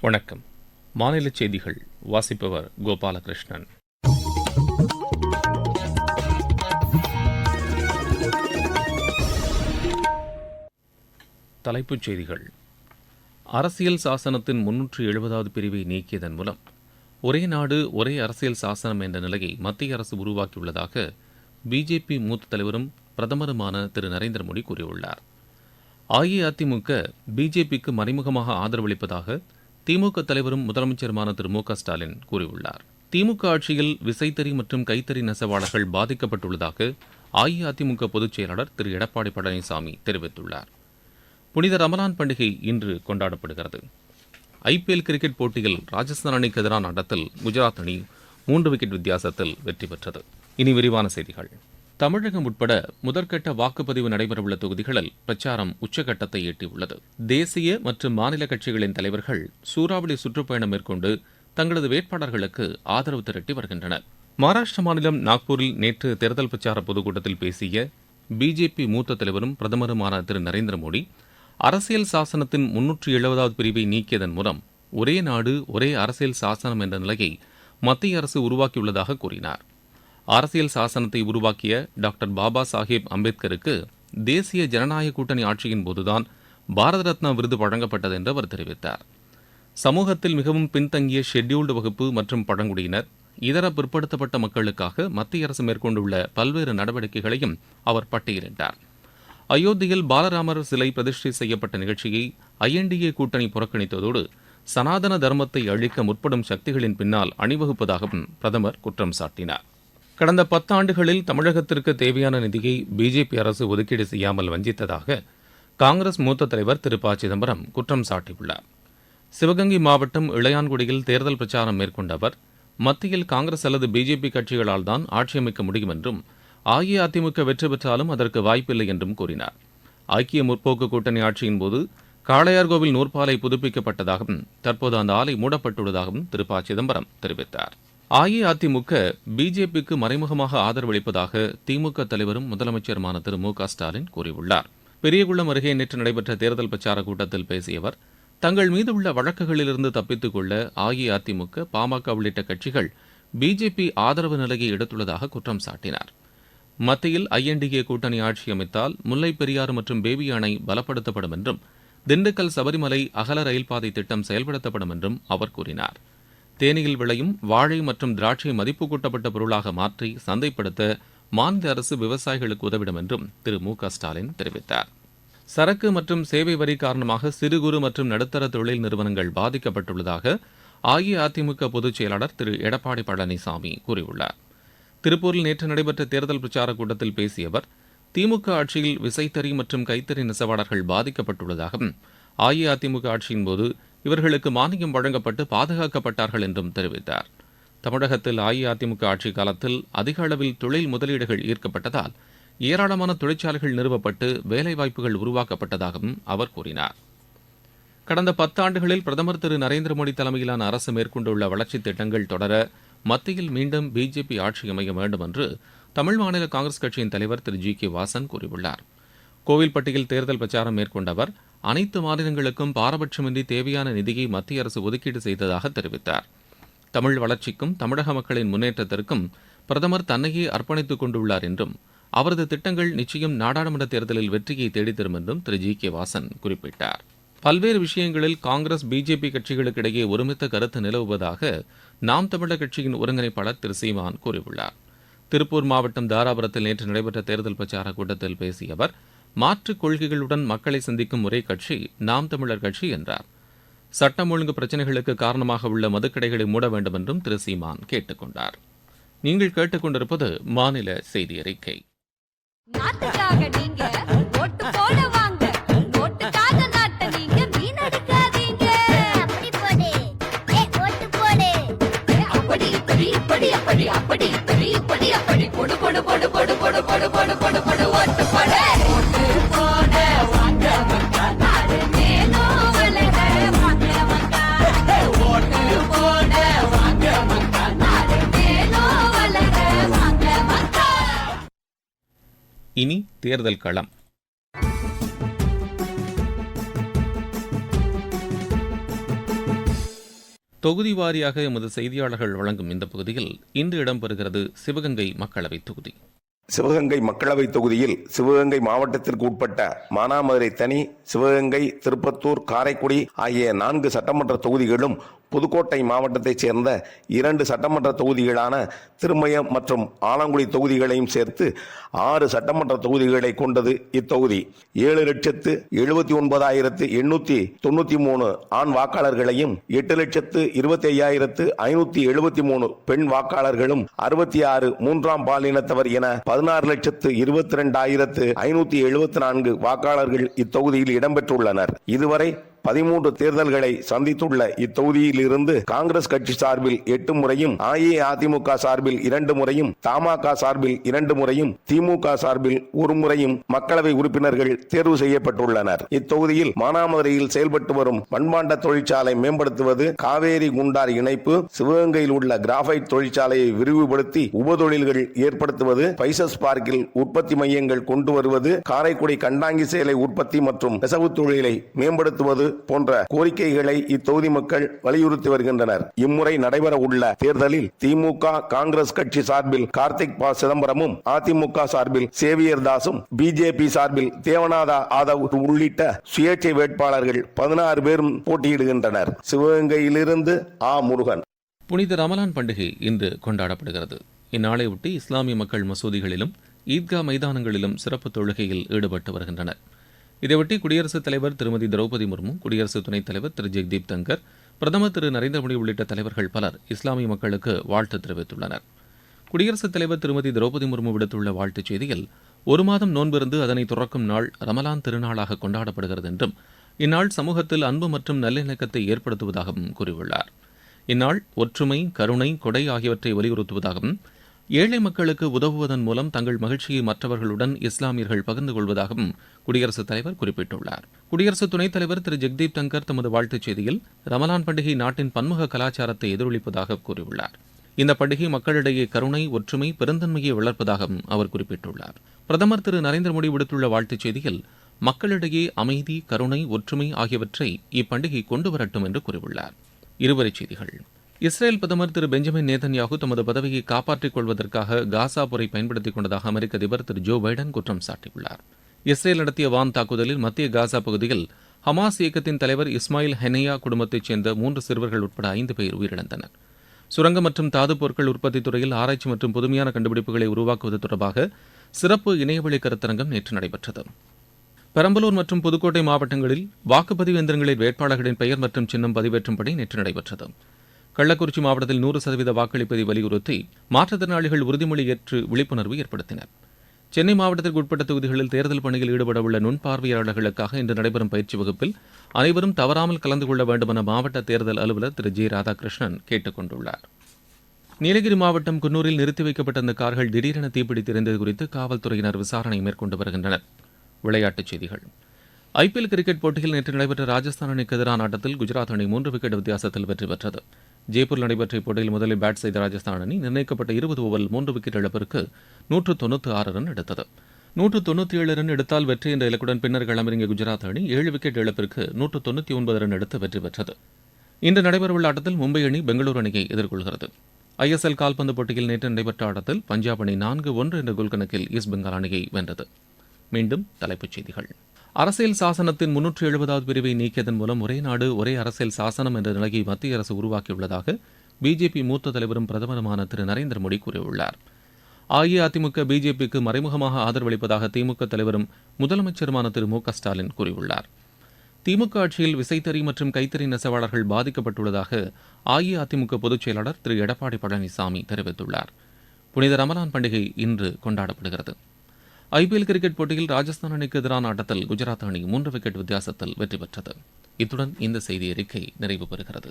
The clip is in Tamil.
வணக்கம். மாநில செய்திகள் வாசிப்பவர் கோபாலகிருஷ்ணன். தலைப்புச் செய்திகள். அரசியல் சாசனத்தின் முன்னூற்று எழுபதாவது பிரிவை நீக்கியதன் மூலம் ஒரே நாடு ஒரே அரசியல் சாசனம் என்ற நிலையை மத்திய அரசு உருவாக்கியுள்ளதாக பிஜேபி மூத்த தலைவரும் பிரதமருமான திரு. நரேந்திர மோடி கூறியுள்ளார். அஇஅதிமுக பிஜேபிக்கு மறைமுகமாக ஆதரவளிப்பதாக திமுக தலைவரும் முதலமைச்சருமான திரு மு க ஸ்டாலின் கூறியுள்ளார். திமுக ஆட்சியில் விசைத்தறி மற்றும் கைத்தறி நெசவாளர்கள் பாதிக்கப்பட்டுள்ளதாக அஇஅதிமுக பொதுச் செயலாளர் திரு எடப்பாடி பழனிசாமி தெரிவித்துள்ளார். புனித ரமலான் பண்டிகை இன்று கொண்டாடப்படுகிறது. ஐபிஎல் கிரிக்கெட் போட்டியில் ராஜஸ்தான் அணிக்கு எதிரான ஆட்டத்தில் குஜராத் அணி மூன்று விக்கெட் வித்தியாசத்தில் வெற்றி பெற்றது. இனி விரிவான செய்திகள். தமிழகம் உட்பட முதற்கட்ட வாக்குப்பதிவு நடைபெறவுள்ள தொகுதிகளில் பிரச்சாரம் உச்சகட்டத்தை எட்டியுள்ளது. தேசிய மற்றும் மாநில கட்சிகளின் தலைவர்கள் சூறாவளி சுற்றுப்பயணம் மேற்கொண்டு தங்களது வேட்பாளர்களுக்கு ஆதரவு திரட்டி வருகின்றனர். மகாராஷ்டிர மாநிலம் நாக்பூரில் நேற்று தேர்தல் பிரச்சார பொதுக்கூட்டத்தில் பேசிய பிஜேபி மூத்த தலைவரும் பிரதமருமான திரு நரேந்திர மோடி அரசியல் சாசனத்தின் முன்னூற்று எழுபதாவது பிரிவை நீக்கியதன் மூலம் ஒரே நாடு ஒரே அரசியல் சாசனம் என்ற நிலையை மத்திய அரசு உருவாக்கியுள்ளதாக கூறினார். அரசியல் சாசனத்தை உருவாக்கிய டாக்டர் பாபா சாஹேப் அம்பேத்கருக்கு தேசிய ஜனநாயக கூட்டணி ஆட்சியின் போதுதான் பாரத ரத்னா விருது வழங்கப்பட்டது என்று அவர் தெரிவித்தார். சமூகத்தில் மிகவும் பின்தங்கிய ஷெட்யூல்டு வகுப்பு மற்றும் பழங்குடியினர் இதர பிற்படுத்தப்பட்ட மக்களுக்காக மத்திய அரசு மேற்கொண்டுள்ள பல்வேறு நடவடிக்கைகளையும் அவர் பட்டியலிட்டார். அயோத்தியில் பாலராமர் சிலை பிரதிஷ்டை செய்யப்பட்ட நிகழ்ச்சியை ஐஎன்டிஏ கூட்டணி புறக்கணித்ததோடு சனாதன தர்மத்தை அழிக்க முற்படும் சக்திகளின் பின்னால் அணிவகுப்பதாகவும் பிரதமர் குற்றம் சாட்டினார். கடந்த பத்தாண்டுகளில் தமிழகத்திற்கு தேவையான நிதியை பிஜேபி அரசு ஒதுக்கீடு செய்யாமல் வஞ்சித்ததாக காங்கிரஸ் மூத்த தலைவர் திரு ப சிதம்பரம் குற்றம் சாட்டியுள்ளார். சிவகங்கை மாவட்டம் இளையான்குடியில் தேர்தல் பிரச்சாரம் மேற்கொண்ட அவர் மத்தியில் காங்கிரஸ் அல்லது பிஜேபி கட்சிகளால் தான் ஆட்சி அமைக்க முடியும் என்றும் அஇஅதிமுக வெற்றி பெற்றாலும் அதற்கு வாய்ப்பில்லை என்றும் கூறினார். ஐக்கிய முற்போக்கு கூட்டணி ஆட்சியின் போது காளையார்கோவில் நூற்பாலை புதுப்பிக்கப்பட்டதாகவும் தற்போது அந்த ஆலை மூடப்பட்டுள்ளதாகவும் திரு ப சிதம்பரம் தெரிவித்தார். அஇஅதிமுக பிஜேபிக்கு மறைமுகமாக ஆதரவளிப்பதாக திமுக தலைவரும் முதலமைச்சருமான திரு மு க ஸ்டாலின் கூறியுள்ளார். பெரியகுளம் அருகே நேற்று நடைபெற்ற தேர்தல் பிரச்சார கூட்டத்தில் பேசிய அவர் தங்கள் மீது உள்ள வழக்குகளிலிருந்து தப்பித்துக் கொள்ள அஇஅதிமுக பாமக உள்ளிட்ட கட்சிகள் பிஜேபி ஆதரவு நிலையை எடுத்துள்ளதாக குற்றம் சாட்டினார். மத்தியில் ஐஎன்டிஏ கூட்டணி ஆட்சி அமைத்தால் முல்லை பெரியாறு மற்றும் பேபி அணை பலப்படுத்தப்படும் என்றும் திண்டுக்கல் சபரிமலை அகல ரயில் பாதை திட்டம் செயல்படுத்தப்படும் என்றும் அவர் கூறினார். தேனியில் விளையும் வாழை மற்றும் திராட்சை மதிப்பு கூட்டப்பட்ட பொருளாக மாற்றி சந்தைப்படுத்த மாநில அரசு விவசாயிகளுக்கு உதவிடும் என்றும் திரு மு க ஸ்டாலின் தெரிவித்தார். சரக்கு மற்றும் சேவை வரி காரணமாக சிறு குறு மற்றும் நடுத்தர தொழில் நிறுவனங்கள் பாதிக்கப்பட்டுள்ளதாக அஇஅதிமுக பொதுச் செயலாளர் திரு எடப்பாடி பழனிசாமி கூறியுள்ளார். திருப்பூரில் நேற்று நடைபெற்ற தேர்தல் பிரச்சார கூட்டத்தில் பேசிய அவர் திமுக ஆட்சியில் விசைத்தறி மற்றும் கைத்தறி நெசவாளர்கள் பாதிக்கப்பட்டுள்ளதாகவும் அஇஅதிமுக ஆட்சியின் போது இவர்களுக்கு மானியம் வழங்கப்பட்டு பாதுகாக்கப்பட்டார்கள் என்றும் தெரிவித்தார். தமிழகத்தில் அஇஅதிமுக ஆட்சி காலத்தில் அதிக அளவில் தொழில் முதலீடுகள் ஈர்க்கப்பட்டதால் ஏராளமான தொழிற்சாலைகள் நிறுவப்பட்டு வேலைவாய்ப்புகள் உருவாக்கப்பட்டதாகவும் அவர் கூறினார். கடந்த பத்தாண்டுகளில் பிரதமர் திரு நரேந்திர மோடி தலைமையிலான அரசு மேற்கொண்டுள்ள வளர்ச்சித் திட்டங்கள் தொடர மத்தியில் மீண்டும் பிஜேபி ஆட்சி அமைய வேண்டும் என்று தமிழ் மாநில காங்கிரஸ் கட்சியின் தலைவர் திரு ஜி கே வாசன் கூறியுள்ளார். கோவில்பட்டியில் தேர்தல் பிரச்சாரம் மேற்கொண்ட அவர் அனைத்து மாநிலங்களுக்கும் பாரபட்சமின்றி தேவையான நிதியை மத்திய அரசு ஒதுக்கீடு செய்ததாக தெரிவித்தார். தமிழ் வளர்ச்சிக்கும் தமிழக மக்களின் முன்னேற்றத்திற்கும் பிரதமர் தன்னையே அர்ப்பணித்துக் கொண்டுள்ளார் என்றும் அவரது திட்டங்கள் நிச்சயம் நாடாளுமன்ற தேர்தலில் வெற்றியை தேடித்தரும் என்றும் திரு. ஜி. கே. வாசன் குறிப்பிட்டார். பல்வேறு விஷயங்களில் காங்கிரஸ் பிஜேபி கட்சிகளுக்கிடையே ஒருமித்த கருத்து நிலவுவதாக நாம் தமிழர் கட்சியின் ஒருங்கிணைப்பாளர் திரு. சீமான் கூறியுள்ளார். திருப்பூர் மாவட்டம் தாராபுரத்தில் நேற்று நடைபெற்ற தேர்தல் பிரச்சார கூட்டத்தில் பேசிய அவர் மாற்றுக் கொள்கைகளுடன் மக்களை சந்திக்கும் ஒரே கட்சி நாம் தமிழர் கட்சி என்றார். சட்டம் ஒழுங்கு பிரச்சினைகளுக்கு காரணமாக உள்ள மதுக்கடைகளை மூட வேண்டும் என்றும் திரு சீமான் கேட்டுக் கொண்டார் நீங்கள் கேட்டுக்கொண்டிருப்பது மாநில செய்தி அறிக்கை. இனி தேர்தல் களம். தொகுதி வாரியாக எமது செய்தியாளர்கள் வழங்கும் இந்த பகுதியில் இன்று இடம்பெறுகிறது சிவகங்கை மக்களவைத் தொகுதி. சிவகங்கை மக்களவை தொகுதியில் சிவகங்கை மாவட்டத்திற்கு உட்பட்ட மானாமதுரை தனி சிவகங்கை திருப்பத்தூர் காரைக்குடி ஆகிய நான்கு சட்டமன்ற தொகுதிகளும் புதுக்கோட்டை மாவட்டத்தைச் சேர்ந்த இரண்டு சட்டமன்ற தொகுதிகளான திருமயம் மற்றும் ஆலங்குடி தொகுதிகளையும் சேர்த்து ஆறு சட்டமன்ற தொகுதிகளை கொண்டது இத்தொகுதி. ஏழு லட்சத்து எழுபத்தி ஒன்பதாயிரத்து எண்ணூத்தி தொண்ணூத்தி மூணு ஆண் வாக்காளர்களையும் எட்டு லட்சத்து இருபத்தி ஐயாயிரத்து ஐநூத்தி எழுபத்தி மூணு பெண் வாக்காளர்களும் அறுபத்தி ஆறு மூன்றாம் பாலினத்தவர் என பதினாறு லட்சத்து இருபத்தி ரெண்டாயிரத்து ஐநூத்தி எழுபத்தி நான்கு வாக்காளர்கள் இத்தொகுதியில் இடம்பெற்றுள்ளனர். இதுவரை பதிமூன்று தேர்தல்களை சந்தித்துள்ள இத்தொகுதியில் இருந்து காங்கிரஸ் கட்சி சார்பில் எட்டு முறையும் அஇஅதிமுக சார்பில் இரண்டு முறையும் தமாக சார்பில் இரண்டு முறையும் திமுக சார்பில் ஒரு முறையும் மக்களவை உறுப்பினர்கள் தேர்வு செய்யப்பட்டுள்ளனர். இத்தொகுதியில் மானாமதுரையில் செயல்பட்டு வரும் மண்பாண்ட தொழிற்சாலை மேம்படுத்துவது காவேரி குண்டார் இணைப்பு சிவகங்கையில் உள்ள கிராஃபைட் தொழிற்சாலையை விரிவுபடுத்தி உபதொழில்கள் ஏற்படுத்துவது பைசஸ் பார்க்கில் உற்பத்தி மையங்கள் கொண்டு வருவது காரைக்குடி கண்டாங்கி சேலை உற்பத்தி மற்றும் நெசவு தொழிலை மேம்படுத்துவது போன்ற கோரிக்கைகளை இத்தொகுதி மக்கள் வலியுறுத்தி வருகின்றனர். இம்முறை நடைபெற உள்ள தேர்தலில் திமுக காங்கிரஸ் கட்சி சார்பில் கார்த்திக் பா. சிதம்பரமும் அதிமுக சார்பில் சேவியர் தாசும் பிஜேபி சார்பில் தேவநாதா ஆதவ் உள்ளிட்ட சுயேட்சை வேட்பாளர்கள் பதினாறு பேரும் போட்டியிடுகின்றனர். சிவகங்கையிலிருந்து ஆ. முருகன். புனித ரமலான் பண்டிகை இன்று கொண்டாடப்படுகிறது. இந்நாளையொட்டி இஸ்லாமிய மக்கள் மசூதிகளிலும் ஈத்கா மைதானங்களிலும் சிறப்பு தொழுகையில் ஈடுபட்டு வருகின்றனர். இதையொட்டி குடியரசுத் தலைவர் திருமதி திரௌபதி முர்மு குடியரசு துணைத் தலைவர் திரு. ஜெக்தீப் தங்கர் பிரதமர் திரு. நரேந்திர மோடி உள்ளிட்ட தலைவர்கள் பலர் இஸ்லாமிய மக்களுக்கு வாழ்த்து தெரிவித்துள்ளனர். குடியரசுத் தலைவர் திருமதி திரௌபதி முர்மு விடுத்துள்ள வாழ்த்துச் செய்தியில் ஒரு மாதம் நோன்பிருந்து அதனை துறக்கும் நாள் ரமலான் திருநாளாக கொண்டாடப்படுகிறது என்றும் இந்நாள் சமூகத்தில் அன்பு மற்றும் நல்லிணக்கத்தை ஏற்படுத்துவதாகவும் கூறியுள்ளார். இந்நாள் ஒற்றுமை கருணை கொடை ஆகியவற்றை வலியுறுத்துவதாகவும் ஏழை மக்களுக்கு உதவுவதன் மூலம் தங்கள் மகிழ்ச்சியை மற்றவர்களுடன் இஸ்லாமியர்கள் பகிர்ந்து கொள்வதாகவும் குடியரசுத் தலைவர் குறிப்பிட்டுள்ளார். குடியரசு துணைத் தலைவர் திரு ஜெக்தீப் தங்கர் தமது வாழ்த்துச் செய்தியில் ரமலான் பண்டிகை நாட்டின் பன்முக கலாச்சாரத்தை எதிரொலிப்பதாக கூறியுள்ளார். இந்த பண்டிகை மக்களிடையே கருணை ஒற்றுமை பெருந்தன்மையை வளர்ப்பதாகவும் அவர் குறிப்பிட்டுள்ளார். பிரதமர் திரு நரேந்திர மோடி விடுத்துள்ள வாழ்த்துச் செய்தியில் மக்களிடையே அமைதி கருணை ஒற்றுமை ஆகியவற்றை இப்பண்டிகை கொண்டு வரட்டும் என்று கூறியுள்ளார். இருவரிச் செய்திகள். இஸ்ரேல் பிரதமர் திரு பெஞ்சமின் நேதன்யாகு தமது பதவியை காப்பாற்றிக் கொள்வதற்காக காசா போரை பயன்படுத்திக் கொண்டதாக அமெரிக்க அதிபர் திரு ஜோ பைடன் குற்றம் சாட்டியுள்ளார். இஸ்ரேல் நடத்திய வான் தாக்குதலில் மத்திய காசா பகுதியில் ஹமாஸ் இயக்கத்தின் தலைவர் இஸ்மாயில் ஹெனையா குடும்பத்தைச் சேர்ந்த மூன்று சிறுவர்கள் உட்பட ஐந்து பேர் உயிரிழந்தனர். சுரங்க மற்றும் தாது பொருட்கள் உற்பத்தி துறையில் ஆராய்ச்சி மற்றும் புதுமையான கண்டுபிடிப்புகளை உருவாக்குவது தொடர்பாக சிறப்பு இணையவழி கருத்தரங்கம் நேற்று நடைபெற்றது. பெரம்பலூர் மற்றும் புதுக்கோட்டை மாவட்டங்களில் வாக்குப்பதிவு எந்திரங்களில் வேட்பாளர்களின் பெயர் மற்றும் சின்னம் பதிவேற்றும்படி நேற்று நடைபெற்றது. கள்ளக்குறிச்சி மாவட்டத்தில் நூறு சதவீத வாக்களிப்பதை வலியுறுத்தி மாற்றுத்திறனாளிகள் உறுதிமொழி ஏற்று விழிப்புணர்வு ஏற்படுத்தினர். சென்னை மாவட்டத்திற்கு உட்பட்ட தொகுதிகளில் தேர்தல் பணியில் ஈடுபடவுள்ள நுண்பார்வையாளர்களுக்காக இன்று நடைபெறும் பயிற்சி வகுப்பில் அனைவரும் தவறாமல் கலந்து கொள்ள வேண்டும் என மாவட்ட தேர்தல் அலுவலர் திரு. ஜி. ராதாகிருஷ்ணன் கேட்டுக் கொண்டுள்ளார். நீலகிரி மாவட்டம் குன்னூரில் நிறுத்தி வைக்கப்பட்ட அந்த கார்கள் திடீரென தீப்பிடித்திருந்தது குறித்து காவல்துறையினர் விசாரணை மேற்கொண்டு வருகின்றனர். விளையாட்டுச் செய்திகள். ஐபிஎல் கிரிக்கெட் போட்டியில் நேற்று நடைபெற்ற ராஜஸ்தான் அணிக்கு எதிரான ஆட்டத்தில் குஜராத் அணி மூன்று விக்கெட் வித்தியாசத்தில் வெற்றி பெற்றது. ஜெய்ப்பூரில் நடைபெற்ற இப்போட்டியில் முதலில் பேட் செய்த ராஜஸ்தான் அணி நிர்ணயிக்கப்பட்ட இருபது ஓவரில் மூன்று விக்கெட் இழப்பிற்கு நூற்று தொண்ணூற்றி ஆறு ரன் எடுத்தது. நூற்று தொண்ணூற்றி ஏழு ரன் எடுத்தால் வெற்றி என்ற இலக்குடன் பின்னர் களமிறங்கிய குஜராத் அணி ஏழு விக்கெட் இழப்பிற்கு நூற்று தொண்ணூற்றி ஒன்பது ரன் எடுத்து வெற்றி பெற்றது. இன்று நடைபெறவுள்ள ஆட்டத்தில் மும்பை அணி பெங்களூரு அணியை எதிர்கொள்கிறது. ஐஎஸ்எல் கால்பந்து போட்டியில் நேற்று நடைபெற்ற ஆட்டத்தில் பஞ்சாப் அணி நான்கு ஒன்று என்ற கோல் கணக்கில் ஈஸ்ட் பெங்கால் அணியை வென்றது. மீண்டும் தலைப்புச் செய்திகள். அரசியல் சாசனத்தின் முன்னூற்றி எழுபதாவது பிரிவை நீக்கியதன் மூலம் ஒரே நாடு ஒரே அரசியல் சாசனம் என்ற நிலையை மத்திய அரசு உருவாக்கியுள்ளதாக பிஜேபி மூத்த தலைவரும் பிரதமருமான திரு. நரேந்திர மோடி கூறியுள்ளார். அஇஅதிமுக பிஜேபிக்கு மறைமுகமாக ஆதரவளிப்பதாக திமுக தலைவரும் முதலமைச்சருமான திரு. மு. க. ஸ்டாலின் கூறியுள்ளார். திமுக ஆட்சியில் விசைத்தறி மற்றும் கைத்தறி நெசவாளர்கள் பாதிக்கப்பட்டுள்ளதாக அஇஅதிமுக பொதுச் செயலாளர் திரு. எடப்பாடி பழனிசாமி தெரிவித்துள்ளார். புனித ரமலான் பண்டிகை இன்று கொண்டாடப்படுகிறது. ஐபிஎல் கிரிக்கெட் போட்டியில் ராஜஸ்தான் அணிக்கு எதிரான ஆட்டத்தில் குஜராத் அணி மூன்று விக்கெட் வித்தியாசத்தில் வெற்றி பெற்றது. இத்துடன் இந்த செய்தி அறிக்கை நிறைவு பெறுகிறது.